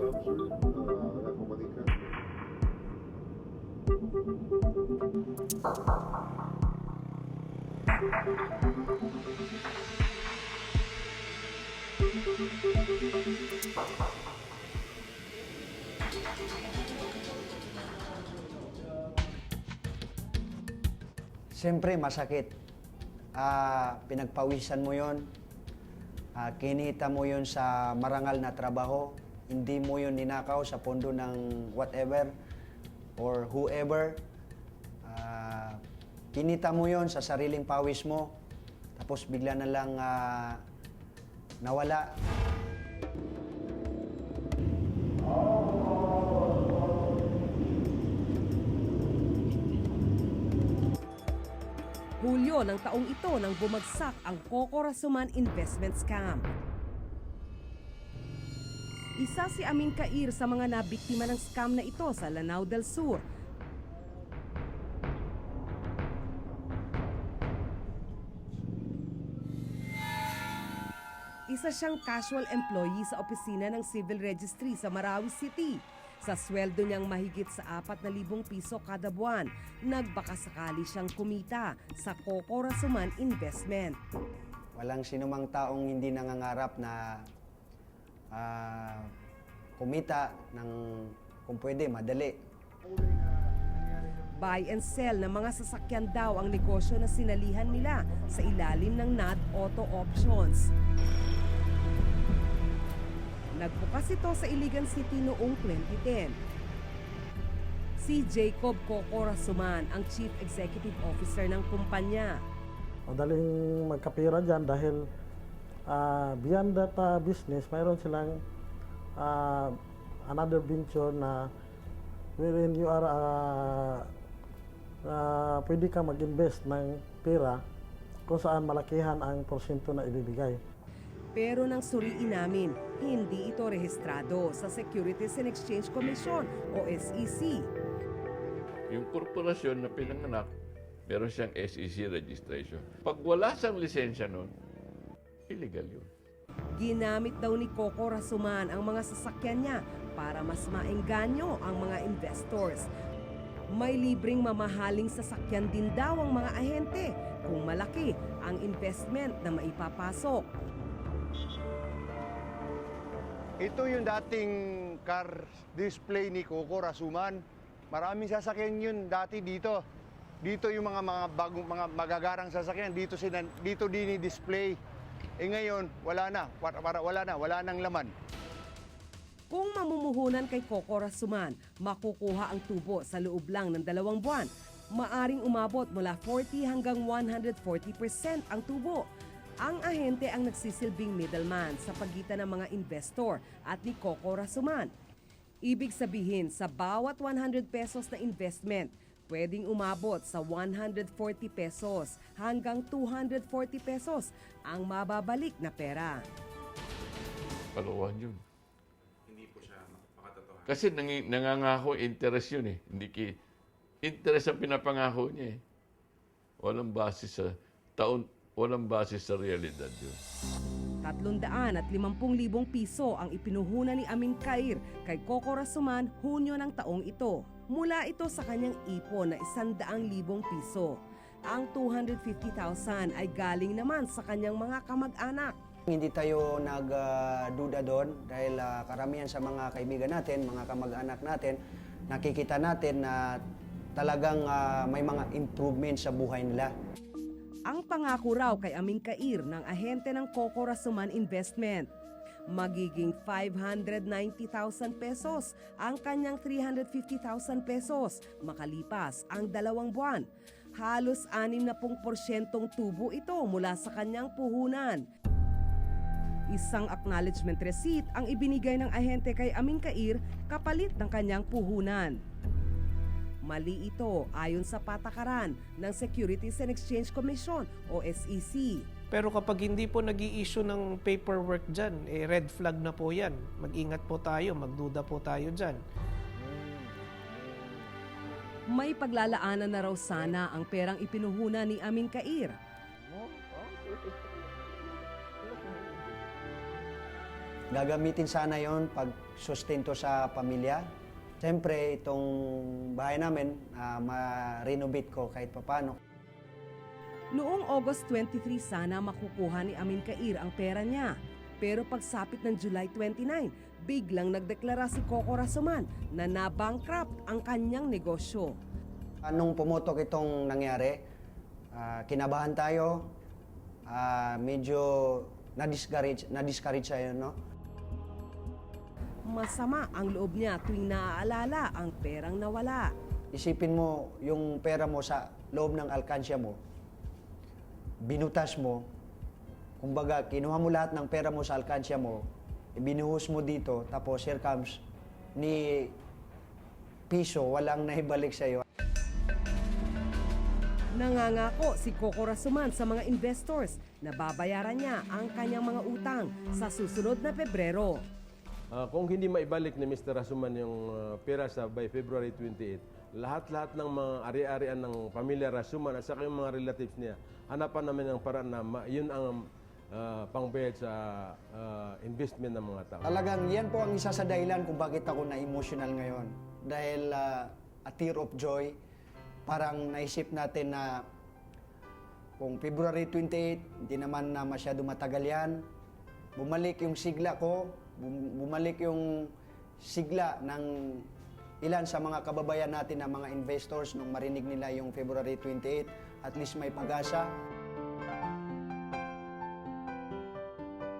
Uh, nagpapalikan. Siyempre, masakit. Ah, pinagpawisan mo yon, Ah, kinita mo yon sa marangal na trabaho. Hindi mo yon ninakaw sa pondo ng whatever or whoever. Ah, kinita mo yon sa sariling pawis mo. Tapos bigla na lang ah, nawala. Hulyo ng taong ito nang bumagsak ang Coco Rasuman Investment Scam. Isa si Amin Kair sa mga nabiktima ng scam na ito sa Lanao del Sur. Isa siyang casual employee sa opisina ng Civil Registry sa Marawi City. Sa sweldo niyang mahigit sa 4,000 piso kada buwan, nagbakasakali siyang kumita sa Coco Rasuman Investment. Walang sinumang taong hindi nangangarap na ah, kumita ng kung pwede, madali. Buy and sell ng mga sasakyan daw ang negosyo na sinalihan nila sa ilalim ng NAD Auto Options. Nagbukas ito sa Iligan City noong 2010. Si Jacob Coco Rasuman ang Chief Executive Officer ng kumpanya. Madaling magkapira dyan dahil ah, beyond that ah, business, mayroon silang ah, another venture na wherein you are ah, ah, pwede ka mag-invest ng pera kung saan malakihan ang porsyento na ibibigay. Pero nang suriin namin, hindi ito rehistrado sa Securities and Exchange Commission o SEC. Yung korporasyon na pinanganak, meron siyang SEC registration. Pag wala siyang lisensya nun, illegal yun. Ginamit daw ni Coco Rasuman ang mga sasakyan niya para mas maengganyo ang mga investors. May libreng mamahaling sasakyan din daw ang mga ahente kung malaki ang investment na maipapasok. Ito yung dating car display ni Coco Rasuman. Maraming sasakyan yun dati dito. Dito yung mga mga bagong mga magagarang sasakyan dito sila dito din display. Eh ngayon wala na, para, wala na, wala nang laman. Kung mamumuhunan kay Coco Rasuman, makukuha ang tubo sa loob lang ng dalawang buwan. Maaring umabot mula 40 hanggang 140% ang tubo. Ang ahente ang nagsisilbing middleman sa pagitan ng mga investor at ni Coco Rasuman. Ibig sabihin, sa bawat 100 pesos na investment, pwedeng umabot sa 140 pesos hanggang 240 pesos ang mababalik na pera. Kalokohan yun. Hindi po siya makatotohanan. Kasi nangi, nangangako interest yun eh. Hindi ki, interest ang pinapangako niya eh. Walang base sa taon, walang base sa realidad yun. 350,000 piso ang ipinuhunan ni Amin Kair kay Coco Rasuman Hunyo ng taong ito. Mula ito sa kanyang ipon na 100,000 piso. Ang 250,000 ay galing naman sa kanyang mga kamag-anak. Hindi tayo nagduda doon dahil ah, karamihan sa mga kaibigan natin, mga kamag-anak natin, nakikita natin na talagang ah, may mga improvement sa buhay nila. Ang pangako raw kay Amin Kair ng ahente ng Coco Rasuman Investment. Magiging 590,000 pesos ang kanyang 350,000 pesos makalipas ang dalawang buwan. Halos 60% tubo ito mula sa kanyang puhunan. Isang acknowledgement receipt ang ibinigay ng ahente kay Amin Kair kapalit ng kanyang puhunan. Mali ito ayon sa patakaran ng Securities and Exchange Commission o SEC. Pero kapag hindi po nag issue ng paperwork dyan, eh red flag na po yan. Mag-ingat po tayo, magduda po tayo dyan. May paglalaanan na raw sana ang perang ipinuhunan ni Amin Kair. Gagamitin sana yon pag sustento sa pamilya. Siyempre, itong bahay namin, ah, ma-renovate ko kahit papano. Noong August 23 sana makukuha ni Amin Kair ang pera niya. Pero pagsapit ng July 29, biglang nagdeklara si Coco Rasuman na na-bankrupt ang kanyang negosyo. Anong pumutok itong nangyari, ah, kinabahan tayo, ah, medyo na-discourage, na-discourage tayo, no? Masama ang loob niya tuwing naaalala ang perang nawala. Isipin mo yung pera mo sa loob ng alkansya mo, binutas mo, kumbaga kinuha mo lahat ng pera mo sa alkansya mo, ibinuhos mo dito, tapos here comes ni piso, walang naibalik sa'yo. Nangangako si Coco Rasuman sa mga investors na babayaran niya ang kanyang mga utang sa susunod na Pebrero. Ah, kung hindi maibalik ni Mr. Rasuman yung ah, pera sa by February 28, lahat-lahat ng mga ari-arian ng pamilya Rasuman at saka yung mga relatives niya, hanapan namin ng paraan na ma- yun ang ah, pangbayad sa ah, investment ng mga tao. Talagang yan po ang isa sa dahilan kung bakit ako na-emotional ngayon. Dahil ah, a tear of joy, parang naisip natin na kung February 28, hindi naman na masyado matagal yan, bumalik yung sigla ko, bumalik yung sigla ng ilan sa mga kababayan natin na mga investors nung marinig nila yung February 28, at least may pag-asa.